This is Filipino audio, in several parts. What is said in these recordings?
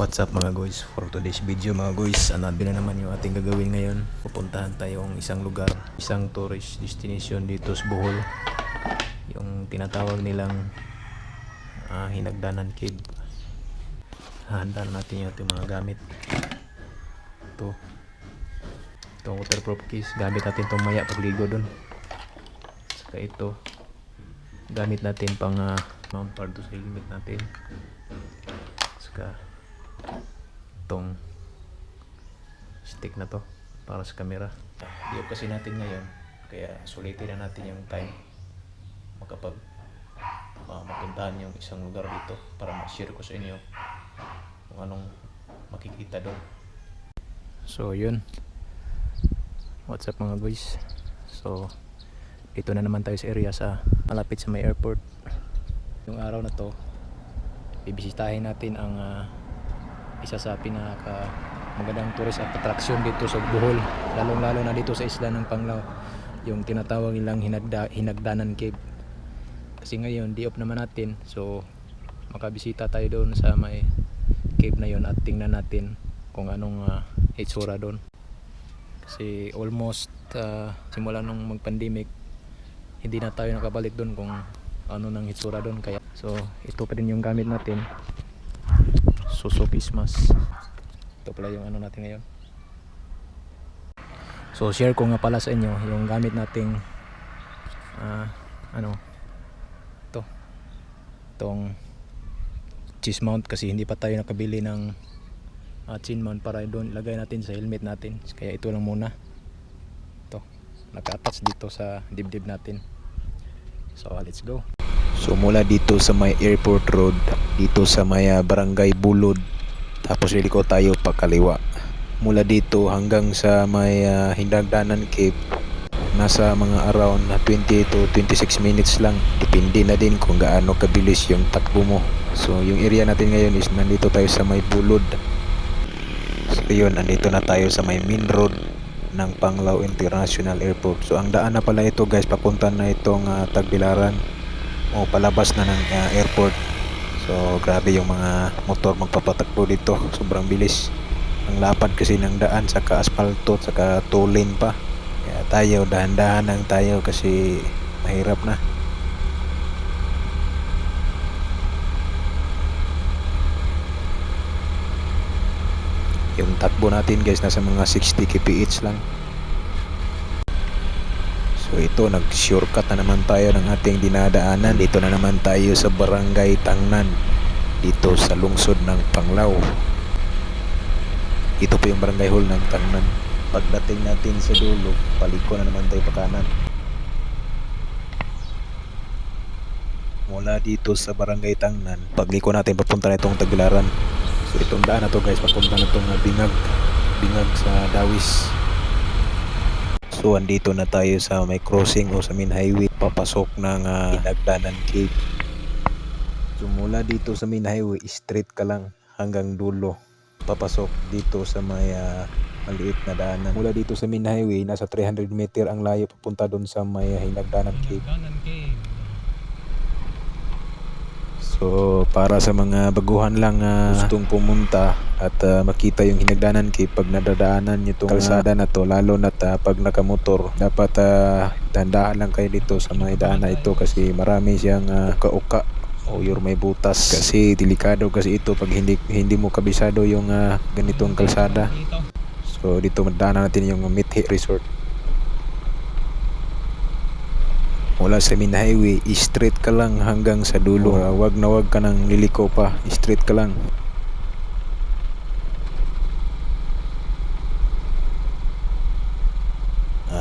What's up mga guys? For today's video mga guys, anabi na naman yung ating gagawin ngayon. Pupuntahan tayong isang lugar, isang tourist destination dito sa Bohol. Yung tinatawag nilang ah, Hinagdanan Cave. Hahanda na natin yung ating mga gamit. Ito. Itong waterproof case. Gamit natin itong maya pagligo dun. Saka ito. Gamit natin pang ah, mount sa helmet natin. Saka itong stick na to para sa camera. Diop kasi natin ngayon kaya sulitin na natin yung time makapag uh, mapuntahan yung isang lugar dito para ma-share ko sa inyo kung anong makikita doon. So yun. What's up mga guys? So dito na naman tayo sa area sa malapit sa may airport. Yung araw na to bibisitahin natin ang ah, isa sa pinaka magandang tourist attraction dito sa Bohol. Lalong lalo na dito sa isla ng Panglao yung tinatawag nilang Hinagda, Hinagdanan Cave. Kasi ngayon di off naman natin. So makabisita tayo doon sa may cave na yon at tingnan natin kung anong uh, itsura doon. Kasi almost ah, simula nung mag pandemic hindi na tayo nakabalik doon kung ano nang itsura doon. Kaya so ito pa din yung gamit natin suso Christmas ito pala yung ano natin ngayon. So share ko nga pala sa inyo yung gamit nating ah, ano ito itong cheese mount kasi hindi pa tayo nakabili ng uh, chin mount para doon ilagay natin sa helmet natin. Kaya ito lang muna. Ito naka-attach dito sa dibdib natin. So let's go So mula dito sa may airport road, dito sa may ah, barangay Bulod, tapos liliko tayo pakaliwa. Mula dito hanggang sa may ah, Hindagdanan Cave, nasa mga around na 20 to 26 minutes lang. Depende na din kung gaano kabilis yung takbo mo. So yung area natin ngayon is nandito tayo sa may Bulod. So yun, andito na tayo sa may main road ng Panglao International Airport. So ang daan na pala ito guys, papunta na itong ah, Tagbilaran o palabas na ng uh, airport. So grabe yung mga motor magpapatakbo dito. Sobrang bilis. Ang lapad kasi ng daan saka asfalto saka two lane pa. Kaya tayo dahan-dahan lang tayo kasi mahirap na. Yung takbo natin guys nasa mga 60 kph lang So ito, nag-shortcut na naman tayo ng ating dinadaanan. Dito na naman tayo sa Barangay Tangnan. Dito sa lungsod ng Panglao. Ito po yung barangay hall ng Tangnan. Pagdating natin sa dulo, paliko na naman tayo pa kanan. Mula dito sa Barangay Tangnan, pagliko natin papunta na itong Tagbilaran. So itong daan na to guys, papunta na itong Bingag. Bingag sa Dawis. So andito na tayo sa may crossing o sa main highway papasok ng uh, Hinagdanan Cave. So mula dito sa main highway straight ka lang hanggang dulo papasok dito sa may ah, maliit na daanan. Mula dito sa main highway nasa 300 meter ang layo papunta doon sa may ah, Hinagdanan Cave. So para sa mga baguhan lang uh, gustong pumunta at uh, makita yung hinagdanan kay pag nadadaanan nyo itong kalsada na to lalo na uh, pag nakamotor dapat uh, dahan lang kayo dito sa mga daan na ito kasi marami siyang uh, uka-uka o your may butas. Kasi delikado kasi ito pag hindi hindi mo kabisado yung uh, ganitong kalsada. So dito madaanan natin yung Mithi Resort mula sa main highway, straight ka lang hanggang sa dulo. Uh, wag na wag ka nang liliko pa, straight ka lang.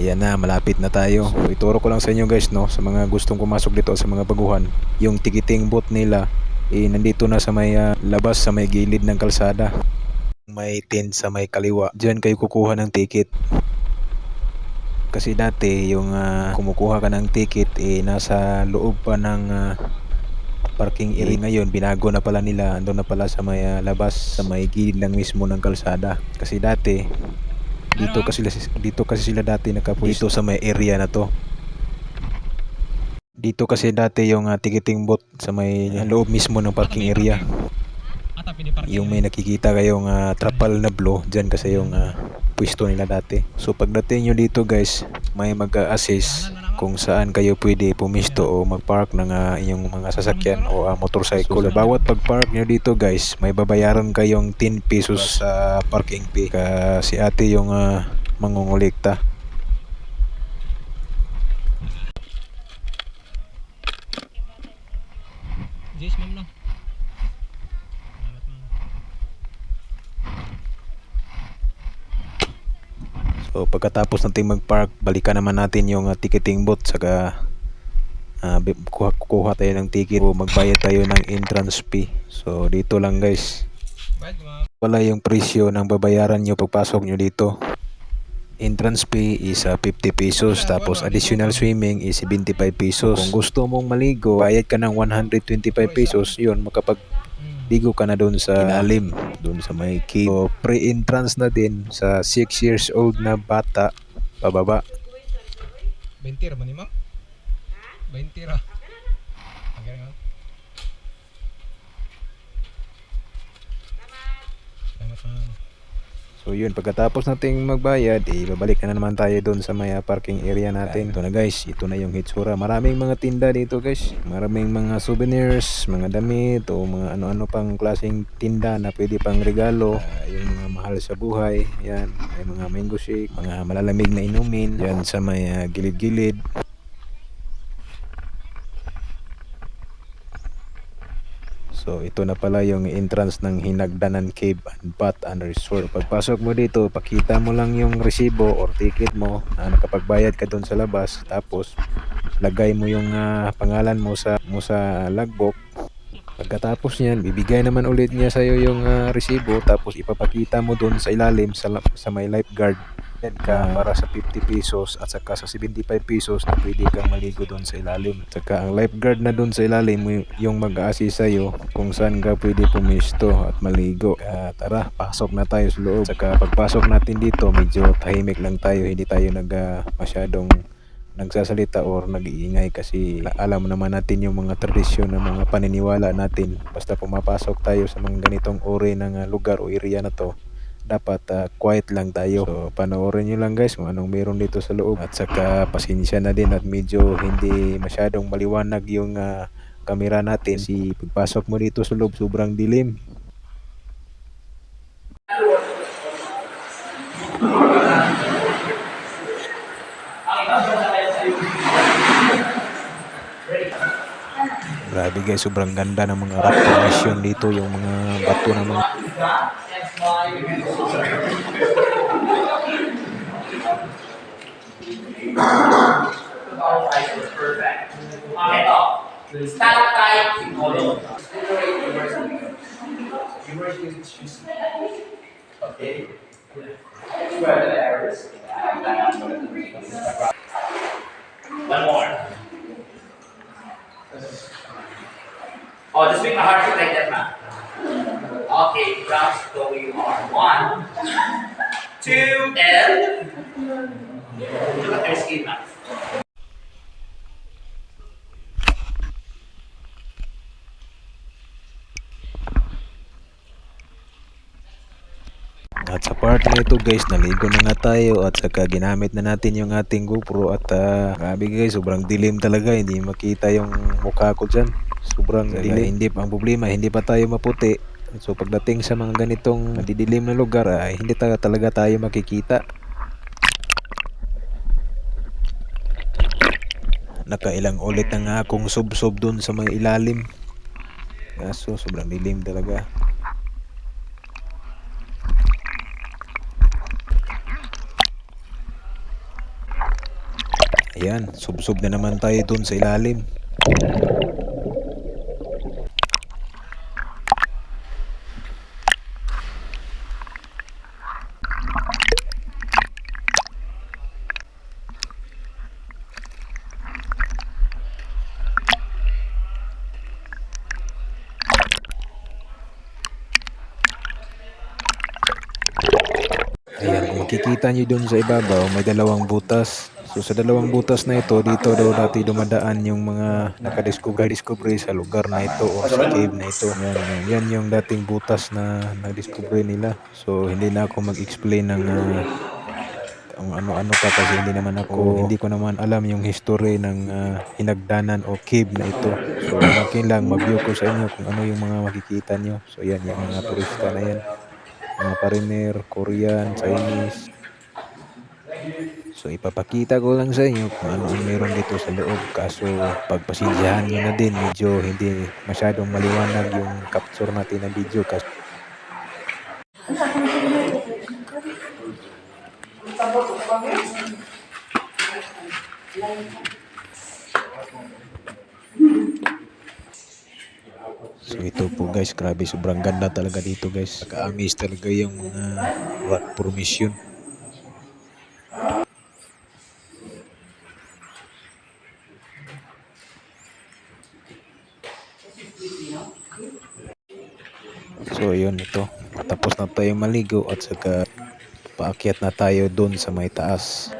Ayan na, malapit na tayo. So, ituro ko lang sa inyo guys, no, sa mga gustong pumasok dito sa mga baguhan, yung ticketing booth nila, eh, nandito na sa may uh, labas, sa may gilid ng kalsada. May tent sa may kaliwa. Diyan kayo kukuha ng ticket. Kasi dati yung uh, kumukuha ka ng ticket eh nasa loob pa ng uh, parking area ngayon binago na pala nila. Ando na pala sa may uh, labas sa may gilid lang mismo ng kalsada. Kasi dati dito kasi dito kasi sila dati nakapwesto dito sa may area na to. Dito kasi dati yung uh, ticketing booth sa may uh, loob mismo ng parking area. Yung may nakikita kayong ah, trapal na blue, dyan kasi yung ah, pwesto nila dati. So pagdating nyo dito guys, may mag-assist kung saan kayo pwede pumisto o mag-park ng ah, inyong mga sasakyan o ah, motorcycle. Sa bawat pag-park nyo dito guys, may babayaran kayong 10 pesos sa parking fee. Ka si ate yung ah, mangungulikta. Jis, ma'am lang. Salamat, ma'am. So pagkatapos nating mag-park, balikan naman natin yung uh, ticketing booth saka uh, kuha, kukuha tayo ng ticket o magbayad tayo ng entrance fee. So dito lang guys. Wala yung presyo ng babayaran nyo pagpasok nyo dito. Entrance fee is uh, 50 pesos tapos additional swimming is 75 pesos. Kung gusto mong maligo, bayad ka ng 125 pesos, yun makapag. Ligo ka na doon sa ilalim, doon sa may cave. So, pre-entrance na din sa 6 years old na bata, pababa. 20 ra ba ni ma'am? 20 ra. Okay, ma'am. Salamat, ma'am. So yun, pagkatapos nating magbayad, eh, babalik na naman tayo doon sa may ah, parking area natin. Ito na guys, ito na yung Hitsura. Maraming mga tinda dito guys. Maraming mga souvenirs, mga damit, o mga ano-ano pang klaseng tinda na pwede pang regalo. Ah, yung mga mahal sa buhay, yan. May mga mango shake, mga malalamig na inumin. Yan sa may ah, gilid-gilid. So ito na pala yung entrance ng Hinagdanan Cave and Bat and Resort. Pagpasok mo dito, pakita mo lang yung resibo or ticket mo na nakapagbayad ka doon sa labas. Tapos lagay mo yung ah, pangalan mo sa mo sa logbook. Pagkatapos niyan, bibigay naman ulit niya sa iyo yung ah, resibo tapos ipapakita mo doon sa ilalim sa sa may lifeguard. Yan ka para sa 50 pesos at saka sa 75 pesos na pwede kang maligo doon sa ilalim. Saka ang lifeguard na doon sa ilalim yung mag-a-assist sa iyo kung saan ka pwede pumisto at maligo. Kaya tara, pasok na tayo sa loob. Saka pagpasok natin dito, medyo tahimik lang tayo. Hindi tayo nag ah, masyadong nagsasalita or nag-iingay kasi alam naman natin yung mga tradisyon ng mga paniniwala natin. Basta pumapasok tayo sa mga ganitong uri ng ah, lugar o area na to, dapat ah, quiet lang tayo. So, panoorin nyo lang guys kung anong meron dito sa loob. At saka pasensya na din at medyo hindi masyadong maliwanag yung ah, kamera natin. Kasi pagpasok mo dito sa loob, sobrang dilim. Grabe guys, sobrang ganda ng mga rock formation dito, yung mga bato ng mga. Okay. One more. Oh, just make my heart shape like that, man. Okay, crouch, go you are. One, two, and look at their skin, man. Part na ito guys, naligo na nga tayo at saka ginamit na natin yung ating GoPro at ah, grabe guys, sobrang dilim talaga, hindi makita yung mukha ko dyan. Sobrang dilim. Hindi pa ang problema, hindi pa tayo maputi. So pagdating sa mga ganitong madidilim na lugar, ay hindi ta- talaga tayo makikita. Nakailang ulit na nga akong sub-sub dun sa may ilalim. Kaso sobrang dilim talaga. Ayan, sub-sub na naman tayo dun sa ilalim. Ayan, kung makikita nyo dun sa ibabaw, may dalawang butas. So sa dalawang butas na ito, dito daw dati dumadaan yung mga nakadiscover-discovery sa lugar na ito o sa cave na ito. Yan, yan, yan yung dating butas na na-discover nila. So hindi na ako mag-explain ng kung ano-ano pa kasi hindi naman ako, hindi ko naman alam yung history ng ah, hinagdanan o cave na ito. So akin lang mag-view ko sa inyo kung ano yung mga makikita nyo. So yan, yung mga turista na yan. Mga pariner, Korean, Chinese, So ipapakita ko lang sa inyo kung ano ang meron dito sa loob. Kaso pagpasensyahan nyo na din, medyo hindi masyadong maliwanag yung capture natin ng video. Kasi So ito po guys, grabe sobrang ganda talaga dito guys. Nakaka-amaze talaga yung mga rock formation. So yun ito. Tapos na tayo maligo at saka paakyat na tayo doon sa may taas.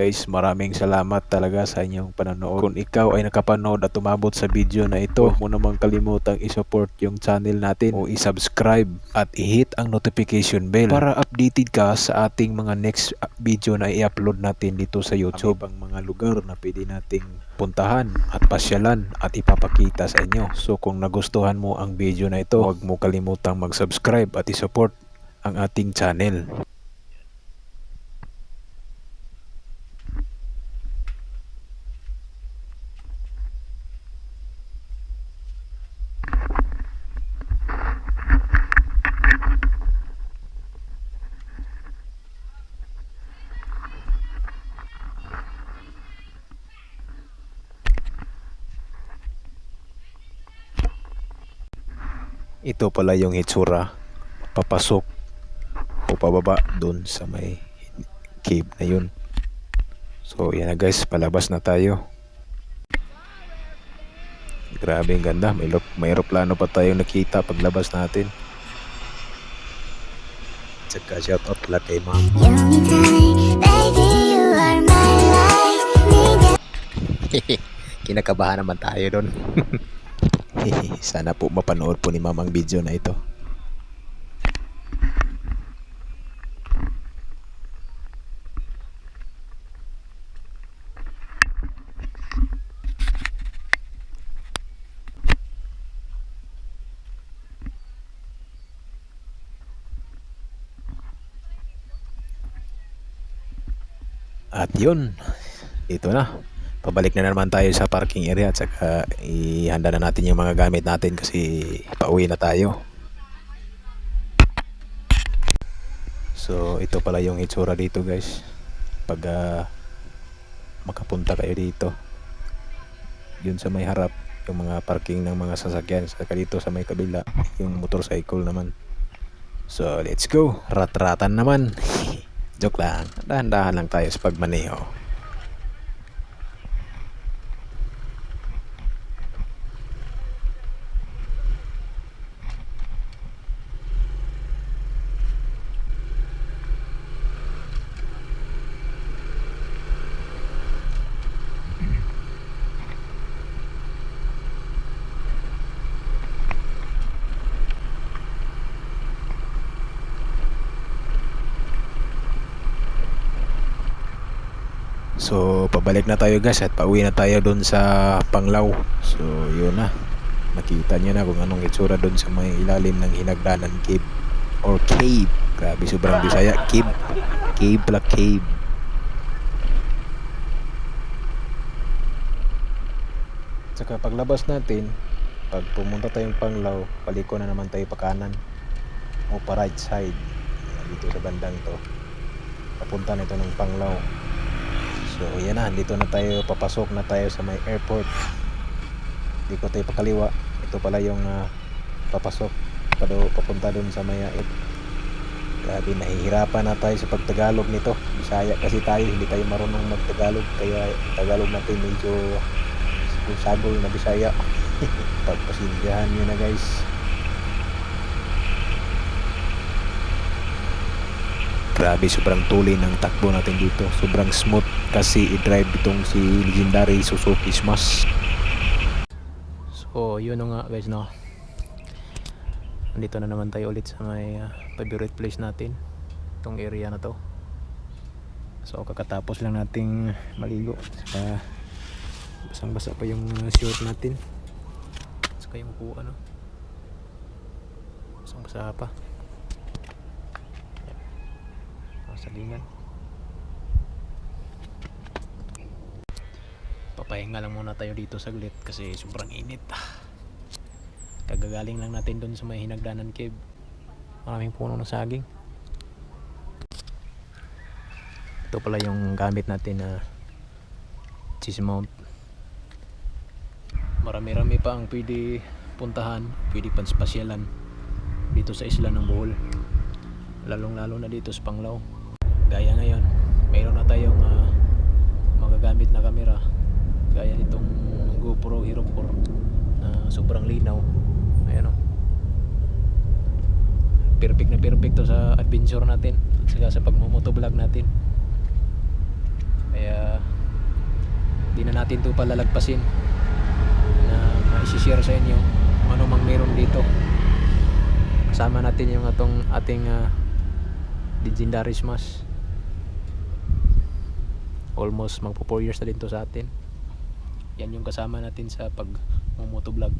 Guys, maraming salamat talaga sa inyong panonood. Kung ikaw ay nakapanood at umabot sa video na ito, huwag mo namang kalimutang isupport yung channel natin o isubscribe at i-hit ang notification bell para updated ka sa ating mga next video na i-upload natin dito sa YouTube. Ang mga lugar na pwede nating puntahan at pasyalan at ipapakita sa inyo. So kung nagustuhan mo ang video na ito, huwag mo kalimutang mag-subscribe at isupport ang ating channel. Ito pala yung hitsura papasok o pababa doon sa may cave na yun. So yan na guys, palabas na tayo. Grabe ang ganda, may, may aeroplano pa tayong nakita paglabas natin. Tsaka shoutout pala kay ma'am. Kinakabahan naman tayo doon. Sana po mapanood po ni ma'am ang video na ito. At yun, ito na. Pabalik na naman tayo sa parking area at saka ihanda na natin yung mga gamit natin kasi pauwi na tayo. So ito pala yung itsura dito guys. Pag ah, makapunta kayo dito. Yun sa may harap yung mga parking ng mga sasakyan saka dito sa may kabila yung motorcycle naman. So let's go. Rat-ratan naman. Joke lang. Dahan-dahan lang tayo sa pagmaneho. So, pabalik na tayo guys at pauwi na tayo doon sa Panglaw. So, yun na. Nakita niyo na kung anong itsura doon sa may ilalim ng Hinagdanan Cave or Cave. Grabe, sobrang bisaya. Cave. Cave pala, cave. Tsaka paglabas natin, pag pumunta tayong Panglaw, paliko na naman tayo pa kanan o pa right side. Dito sa bandang to. Papunta nito ng Panglaw. So, yan na. Dito na tayo. Papasok na tayo sa may airport. Di ko tayo pakaliwa. Ito pala yung ah, papasok pa do- papunta doon sa Mayaid grabe nahihirapan na tayo sa pagtagalog nito Bisaya kasi tayo hindi tayo marunong magtagalog kaya Tagalog natin medyo sagol na Bisaya pagpasindihan nyo na guys Grabe, sobrang tuloy ng takbo natin dito. Sobrang smooth kasi i-drive itong si legendary Suzuki Smash. So, yun nga guys, no. Nandito na naman tayo ulit sa may ah, favorite place natin. Itong area na to. So, kakatapos lang nating maligo. Saka, basang-basa pa yung uh, short natin. Saka yung upuan, no. Basang-basa pa. salingan papahinga lang muna tayo dito saglit kasi sobrang init. Kagagaling lang natin doon sa may hinagdanan cave. Maraming puno ng saging. Ito pala yung gamit natin na cheese mount. Marami-rami pa ang pwede puntahan pwede panspasyalan dito sa isla ng Bohol. Lalong lalo na dito sa Panglao. Gaya ngayon mayroon na tayong ah, magagamit na kamera gaya nitong GoPro Hero 4 na sobrang linaw. Ayan o perfect na perfect to sa adventure natin at saka sa pagmumotovlog natin. Kaya di na natin to palalagpasin na maisishare sa inyo ano mang meron dito. Kasama natin yung atong ating ah, legendary smash almost magpo 4 years na din to sa atin yan yung kasama natin sa pag motovlog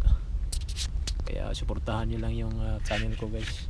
kaya suportahan nyo lang yung ah, channel ko guys